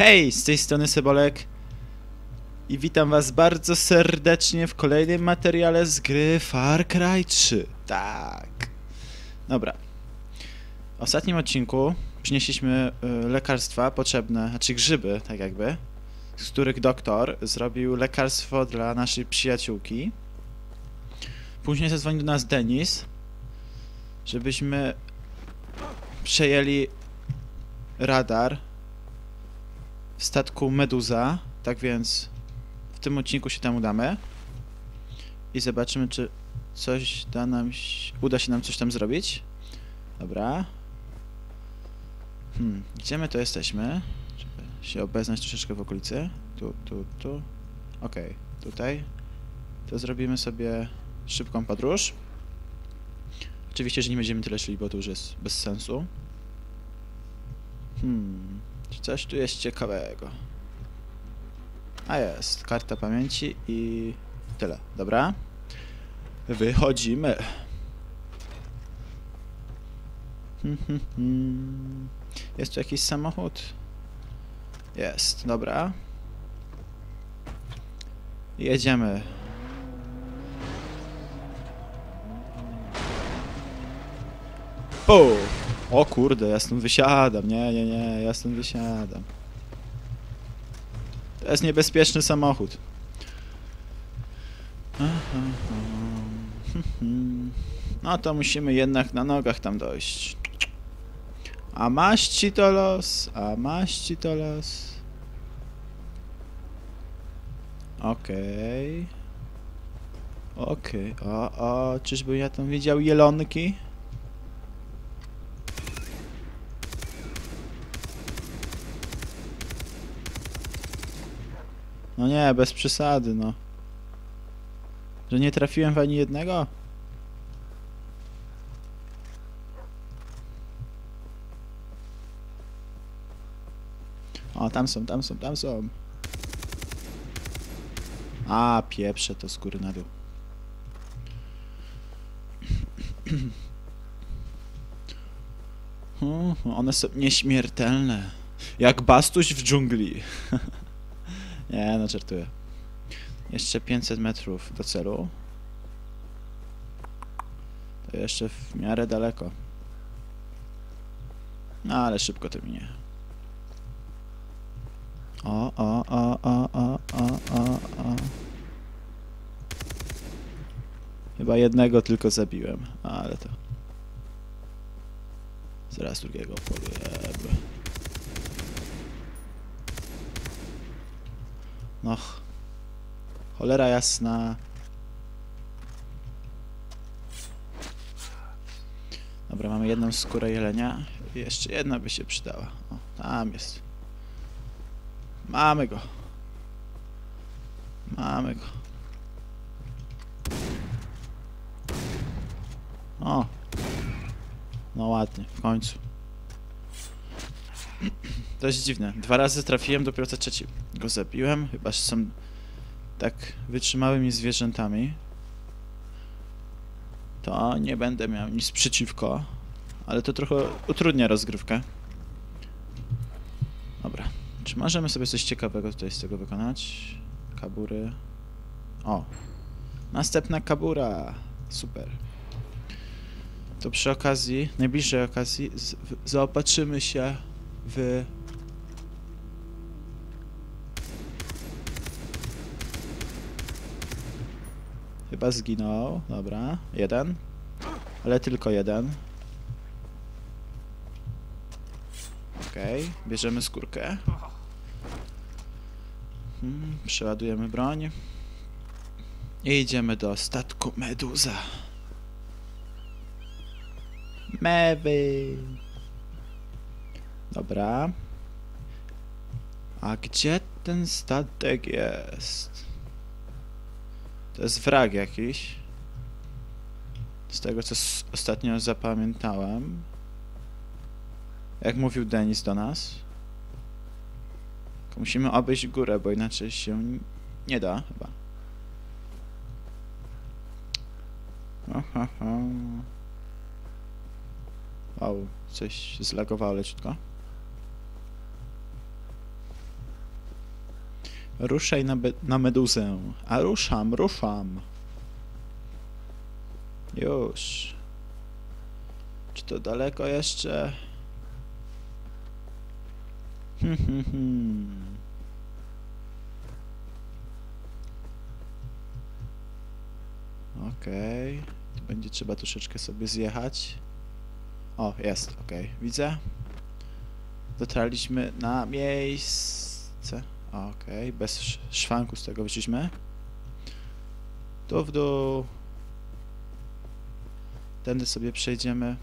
Hej, z tej strony Sebolek i witam was bardzo serdecznie w kolejnym materiale z gry Far Cry 3. Tak. Dobra. W ostatnim odcinku przynieśliśmy y, lekarstwa potrzebne, znaczy grzyby, tak jakby, z których doktor zrobił lekarstwo dla naszej przyjaciółki. Później zadzwonił do nas Denis, żebyśmy przejęli radar w statku Meduza. Tak więc w tym odcinku się tam udamy i zobaczymy, czy coś da nam, ś- uda się nam coś tam zrobić. Dobra. Hmm, gdzie my to jesteśmy? Żeby się obeznać troszeczkę w okolicy. Tu, tu, tu. Okej, tutaj. To zrobimy sobie szybką podróż. Oczywiście, że nie będziemy tyle szli, bo to już jest bez sensu. Hmm, coś tu jest ciekawego? A jest, karta pamięci i tyle, dobra? Wychodzimy. Hmm, hmm, hmm. Jest tu jakiś samochód? Jest, dobra. Jedziemy. Pu! O kurde, ja stąd wysiadam. Nie, nie, nie, ja stąd wysiadam. To jest niebezpieczny samochód. No to musimy jednak na nogach tam dojść. A masz ci to los, a masz ci to los. Okej. Okej, o, o, czyżbym ja tam widział jelonki? No nie, bez przesady, no. Że nie trafiłem w ani jednego? O, tam są, tam są, tam są. A, pieprze to z góry na dół. One są nieśmiertelne. Jak bastuś w dżungli. Nie, no żartuję. Jeszcze 500 metrów do celu. To jeszcze w miarę daleko. No, ale szybko to minie. O, o, o, o, o, o, o, o. Chyba jednego tylko zabiłem, ale to... Zaraz drugiego powiem. No. ch- Cholera jasna. Dobra, mamy jedną skórę jelenia. I Jeszcze jedna by się przydała. O, tam jest. Mamy go. Mamy go. O. No ładnie, w końcu. To jest dziwne. Dwa razy trafiłem, dopiero za trzeci go zabiłem. Chyba że są tak wytrzymałymi zwierzętami. To nie będę miał nic przeciwko. Ale to trochę utrudnia rozgrywkę. Dobra. Czy możemy sobie coś ciekawego tutaj z tego wykonać? Kabury. O. Następna kabura. Super. To przy okazji, najbliższej okazji, zaopatrzymy się w Chyba zginął. Dobra. Jeden. Ale tylko jeden. Okej. Bierzemy skórkę. Hmm, przeładujemy broń. I idziemy do statku Meduza. Mewy. Dobra. A gdzie ten statek jest? To jest wrak jakiś. Z tego co ostatnio zapamiętałem. Jak mówił Denis do nas. Musimy obejść górę, bo inaczej się nie da chyba. Aha. Wow, coś zlagowało leciutko. Ruszaj na, na meduzę. A ruszam, ruszam. Już. Czy to daleko jeszcze? Hmm, hmm, hmm. Okej. Tu będzie trzeba troszeczkę sobie zjechać. O, jest, okej. Widzę. Dotarliśmy na miejsce. Okej, bez sz- szwanku z tego wyszliśmy. Tu w dół. Tędy sobie przejdziemy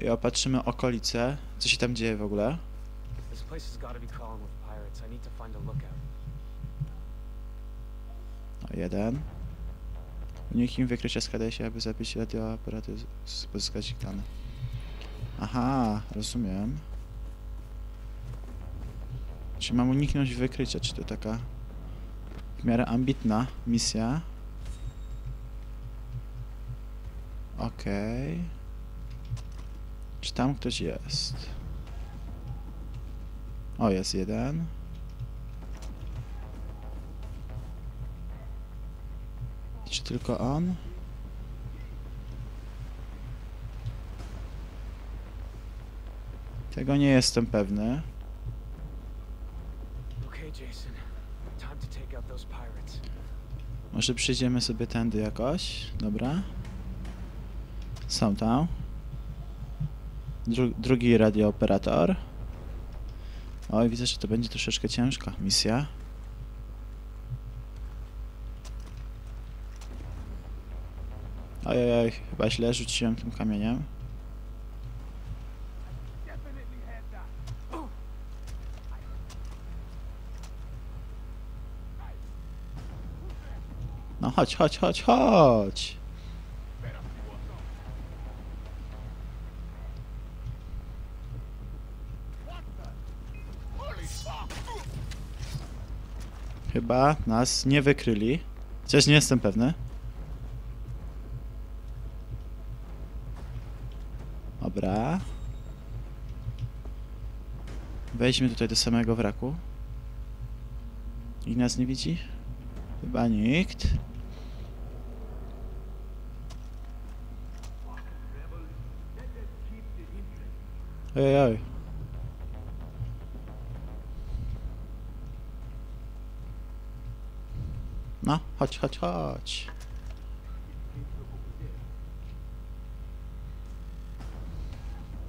i opatrzymy okolice. Co się tam dzieje w ogóle? This place has got to be crawling with pirates. I need to find a lookout. O, jeden. Unikiem wykrycia składa się, aby zabić radioaparaty pozyskać ich dane. Aha, rozumiem. Czy mam uniknąć wykrycia? Czy to taka w miarę ambitna misja? Okej. Czy tam ktoś jest? O, jest jeden. Czy tylko on? Tego nie jestem pewny. Może przejdziemy sobie tędy jakoś. Dobra. Są tam. Dru drugi radiooperator. Oj, widzę, że to będzie troszeczkę ciężka misja. Ojej, oj, chyba źle rzuciłem tym kamieniem. No chodź, chodź, chodź, chodź. Chyba nas nie wykryli. Chociaż nie jestem pewny. Dobra. Wejdźmy tutaj do samego wraku. I nas nie widzi? Chyba nikt. Ej, ej. No, chodź, chodź, chodź.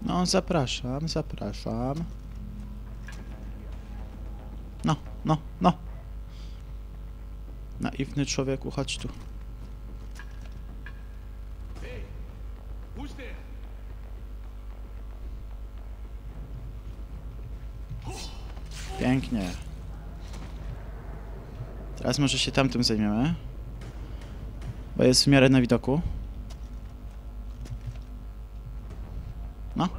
No, zapraszam, zapraszam. No, no, no. Naiwny człowieku, chodź tu. Pięknie. Teraz może się tamtym zajmiemy. Bo jest w miarę na widoku. No.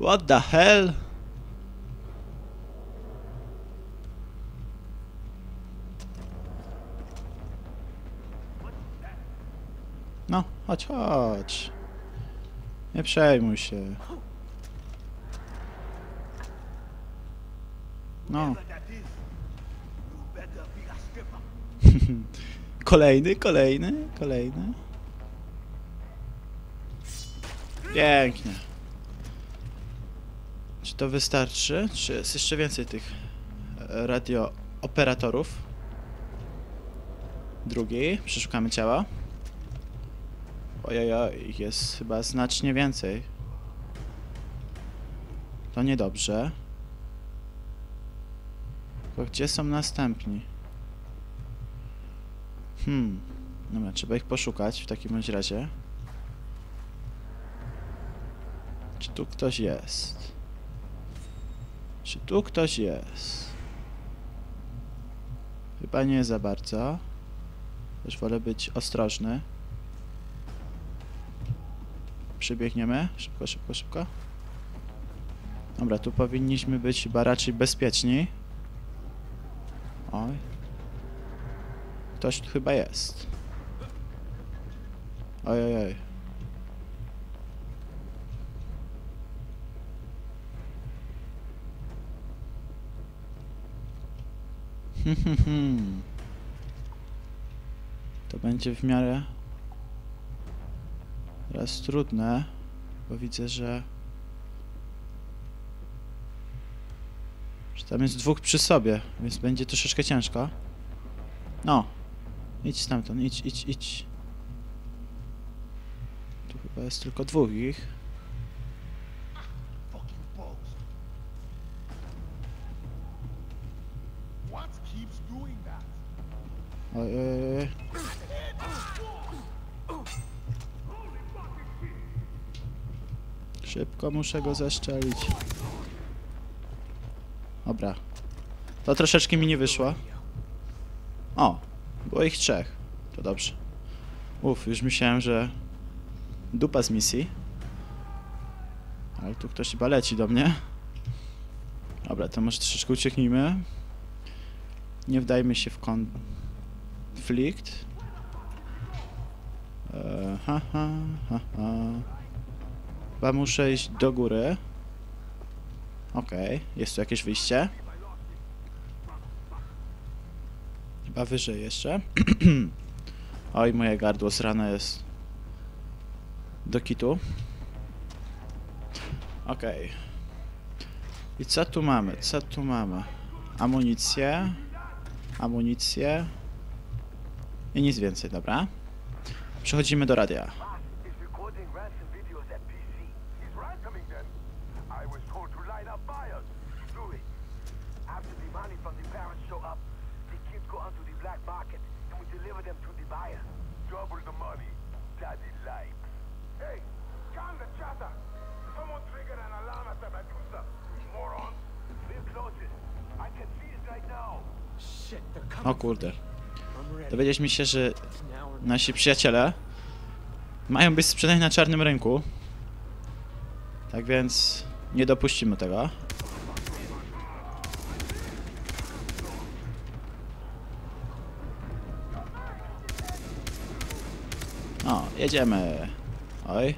What the hell? No, chodź, chodź. Nie przejmuj się. Skipper. Kolejny, kolejny, kolejny. Pięknie. Czy to wystarczy? Czy jest jeszcze więcej tych e, radiooperatorów? Drugi. Przeszukamy ciała. Ojej, ich jest chyba znacznie więcej. To niedobrze. Tylko gdzie są następni? Hmm. Dobra, trzeba ich poszukać w takim razie. Czy tu ktoś jest? Czy tu ktoś jest? Chyba nie za bardzo. Też wolę być ostrożny. Przybiegniemy. Szybko, szybko, szybko. Dobra, tu powinniśmy być chyba raczej bezpieczni. Oj. Ktoś tu chyba jest. Oj, oj, oj. To będzie w miarę teraz trudne, bo widzę, że tam jest dwóch przy sobie, więc będzie troszeczkę ciężko. No, idź stamtąd, idź, idź, idź. Tu chyba jest tylko dwóch ich. Oj, oj, oj. Szybko muszę go zeszczelić. Dobra. To troszeczkę mi nie wyszło. O, było ich trzech. To dobrze. Uf, już myślałem, że dupa z misji. Ale tu ktoś chyba leci do mnie. Dobra, to może troszeczkę ucieknijmy. Nie wdajmy się w konflikt. E, ha, ha, ha, ha. Chyba muszę iść do góry. Okej, jest tu jakieś wyjście. Chyba wyżej jeszcze. Oj, moje gardło zrane jest do kitu. Okej. I co tu mamy? Co tu mamy? Amunicję. Amunicję. I nic więcej, dobra. Przechodzimy do radia. I was told to light up fires. Do it. After the money from the parents show up, the kids go onto the black market and we deliver them to the buyer. Double the money. Daddy likes. Hey, calm the chatter. Someone triggered an alarm at the Medusa. Morons. We're closest. I can see it right now. Shit, they're coming. O kurde. Dowiedzieliśmy się, że nasi przyjaciele mają być sprzedani na czarnym rynku. Tak więc nie dopuścimy tego. O, jedziemy. Oj.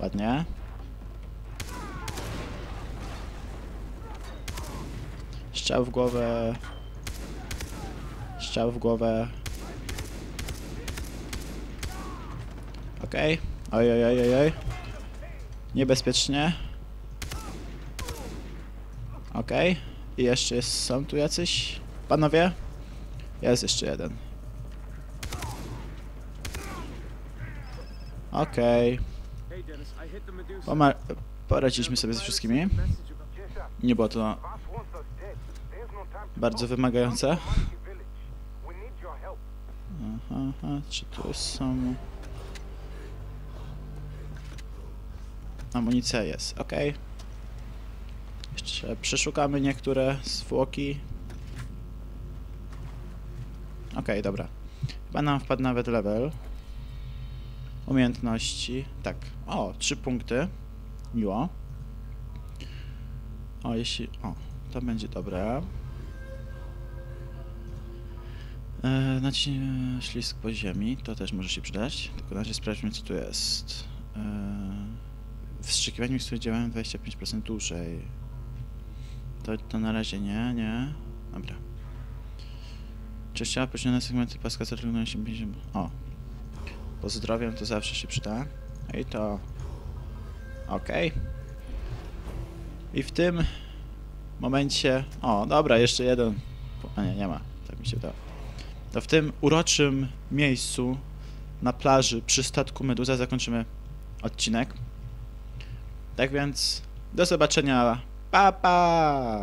Ładnie. Strzał w głowę. Strzał w głowę. Okej. Oj, oj, oj, oj, oj. Niebezpiecznie. Okej. I jeszcze jest, są tu jacyś panowie? Jest jeszcze jeden. Okej. Poma- Poradziliśmy sobie ze wszystkimi. Nie było to bardzo wymagające. Aha, aha, czy tu są... Amunicja jest, ok. Jeszcze przeszukamy niektóre zwłoki. Ok, dobra. Chyba nam wpadł nawet level. Umiejętności. Tak. O, trzy punkty. Miło. O, jeśli... O, to będzie dobre. E, naciśnij ślizg po ziemi, to też może się przydać. Tylko na razie sprawdźmy co tu jest. E, wstrzykiwanie mikstury działają 25% dłużej. To, to na razie nie, nie. Dobra. Czy chciała pośrednie segmenty paska zatrudnione się 50... O. Pozdrowiam, to zawsze się przyda. I to... Okej. I w tym momencie... O, dobra, jeszcze jeden. A nie, nie ma. Tak mi się wydało. To w tym uroczym miejscu na plaży przy statku Meduza zakończymy odcinek. Tak więc do zobaczenia. Pa pa!